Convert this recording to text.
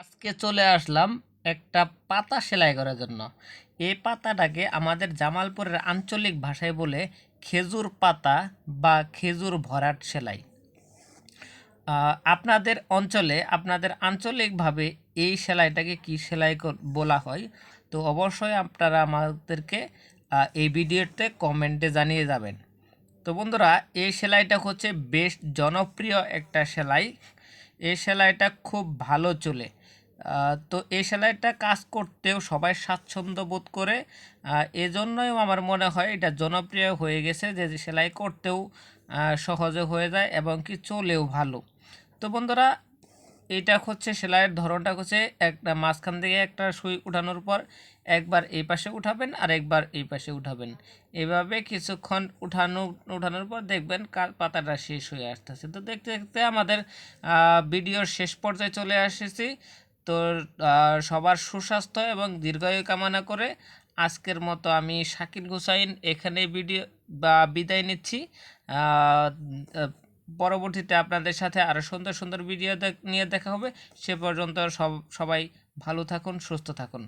আজকে চলে আসলাম একটা পাতা সেলাই করার জন্য। এই পাতাটাকে আমাদের জামালপুরের আঞ্চলিক ভাষায় বলে খেজুর পাতা বা খেজুর ভরাট সেলাই। আপনাদের অঞ্চলে, আপনাদের আঞ্চলিকভাবে এই সেলাইটাকে কি সেলাই বলা হয়? তো অবশ্যই আপনারা আমাদেরকে এই ভিডিওতে কমেন্টে জানিয়ে যাবেন। তো বন্ধুরা, এই সেলাইটা হচ্ছে বেশ জনপ্রিয় একটা সেলাই। এই সেলাইটা খুব ভালো চলে। তো এই সেলাইটা কাজ করতেও সবাই স্বাচ্ছন্দ্য বোধ করে। এজন্যই আমার মনে হয় এটা জনপ্রিয় হয়ে গেছে যে সেলাই করতেও সহজে হয়ে যায় এবং কি চলেও ভালো। তো বন্ধুরা এটা হচ্ছে সেলাইয়ের ধরনটা হচ্ছে একটা মাঝখান থেকে একটা সুই উঠানোর পর একবার এই পাশে উঠাবেন আর একবার এই পাশে উঠাবেন। এভাবে কিছুক্ষণ উঠানো, উঠানোর পর দেখবেন পাতাটা শেষ হয়ে আসতেছে। তো দেখতে দেখতে আমাদের ভিডিওর শেষ পর্যায়ে চলে এসেছি তো সবার সুস্বাস্থ্য এবং দীর্ঘায়ু কামনা করে আজকের মতো আমি শাকিল হুসাইন এখানে ভিডিও, বা বিদায় নিচ্ছি। পরবর্তীতে আপনাদের সাথে আরও সুন্দর সুন্দর ভিডিও নিয়ে দেখা হবে। সে পর্যন্ত সব, সবাই ভালো থাকুন, সুস্থ থাকুন।